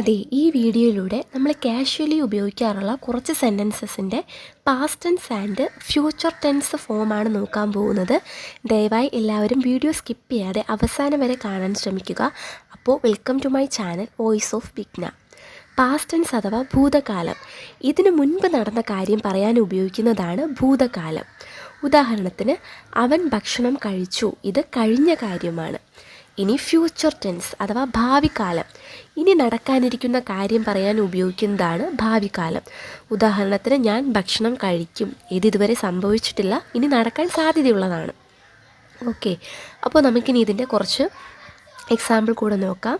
അതെ ഈ വീഡിയോയിലൂടെ നമ്മൾ കാഷ്വലി ഉപയോഗിക്കാറുള്ള കുറച്ച് സെന്റൻസസിന്റെ past tense and future tense ഫോമാണ് നോക്കാൻ പോകുന്നത്. ദയവായി എല്ലാവരും വീഡിയോ സ്കിപ്പ് ചെയ്യാതെ അവസാനം വരെ കാണാൻ ശ്രമിക്കുക. അപ്പോൾ welcome to my channel voice of Vigna past tense അഥവാ ഭൂതകാലം. ഇതിനു മുൻപ് നടന്ന കാര്യം പറയാൻ ഉപയോഗിക്കുന്നതാണ് ഭൂതകാലം. ഉദാഹരണത്തിന് അവൻ ഭക്ഷണം കഴിച്ചു. ഇത് കഴിഞ്ഞ കാര്യമാണ്. ഇനി ഫ്യൂച്ചർ ടെൻസ് അഥവാ ഭാവികാലം ഇനി നടക്കാനിരിക്കുന്ന കാര്യം പറയാൻ ഉപയോഗിക്കുന്നതാണ് ഭാവികാലം ഉദാഹരണത്തിന് ഞാൻ ഭക്ഷണം കഴിക്കും. ഇത് ഇതുവരെ സംഭവിച്ചിട്ടില്ല. ഇനി നടക്കാൻ സാധ്യതയുള്ളതാണ്. ഓക്കെ അപ്പോൾ നമുക്കിനി ഇതിന്റെ കുറച്ച് എക്സാമ്പിൾ കൂടെ നോക്കാം.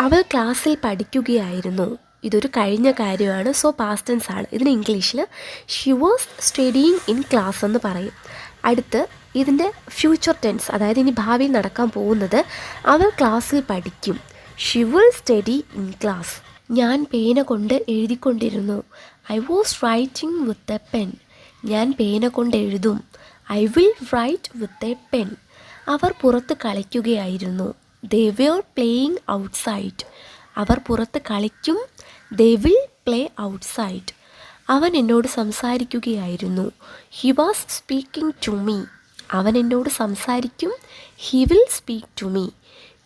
അവൾ ക്ലാസ്സിൽ പഠിക്കുകയായിരുന്നു. ഇതൊരു കഴിഞ്ഞ കാര്യമാണ്. സോ പാസ്റ്റൻസ് ആണ്. ഇതിന് ഇംഗ്ലീഷിൽ she was studying in class എന്ന് പറയും. അടുത്ത് ഇതിന്റെ ഫ്യൂച്ചർ ടെൻസ് അതായത് ഇനി ഭാവിയിൽ നടക്കാൻ പോകുന്നത് അവൾ ക്ലാസ്സിൽ പഠിക്കും. She will study in class ഞാൻ പേന കൊണ്ട് എഴുതിക്കൊണ്ടിരുന്നു. I was writing with a pen ഞാൻ പേന കൊണ്ട് എഴുതും. I will write with a pen അവർ പുറത്ത് കളിക്കുകയായിരുന്നു. ദേ വിർ പ്ലേയിങ് ഔട്ട്സൈഡ് അവർ പുറത്ത് കളിക്കും. ദേ വിൽ പ്ലേ ഔട്ട്സൈഡ് അവൻ എന്നോട് സംസാരിക്കുകയായിരുന്നു. He was speaking to me അവൻ എന്നോട് സംസാരിക്കും. He will speak to me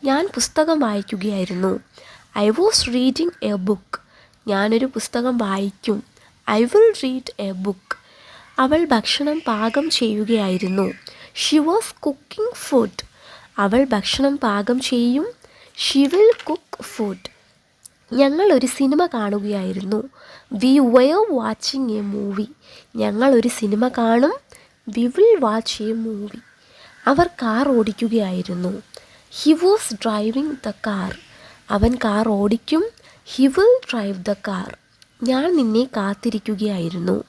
ഞാൻ പുസ്തകം വായിക്കുകയായിരുന്നു. I was reading a book ഞാനൊരു പുസ്തകം വായിക്കും. I will read a book അവൾ ഭക്ഷണം പാകം ചെയ്യുകയായിരുന്നു. ഷി വാസ് കുക്കിംഗ് ഫുഡ് അവൾ ഭക്ഷണം പാകം ചെയ്യും. ഷി വിൽ കുക്ക് ഫുഡ് ഞങ്ങൾ ഒരു cinema കാണുകയായിരുന്നു. We were watching a movie ഞങ്ങൾ ഒരു സിനിമ കാണും. We will watch a movie. Our car ഓടിക്കുകയായിരുന്നു. He was driving the car അവൻ കാർ ഓടിക്കും. He will drive the car ഞാൻ നിന്നെ കാത്തിരിക്കുകയായിരുന്നു.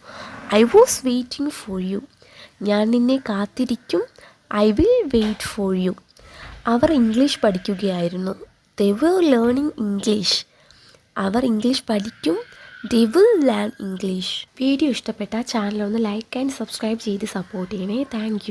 I was waiting for you ഞാൻ നിന്നെ കാത്തിരിക്കും. I will wait for you our English പഠിക്കുകയായിരുന്നു. ദ വേർ ലേണിംഗ് ഇംഗ്ലീഷ് അവർ ഇംഗ്ലീഷ് പഠിക്കും. They will learn English video ഇഷ്ടപ്പെട്ട ചാനൽ ഒന്ന് ലൈക്ക് ആൻഡ് സബ്സ്ക്രൈബ് ചെയ്ത് സപ്പോർട്ട് ചെയ്യണേ താങ്ക്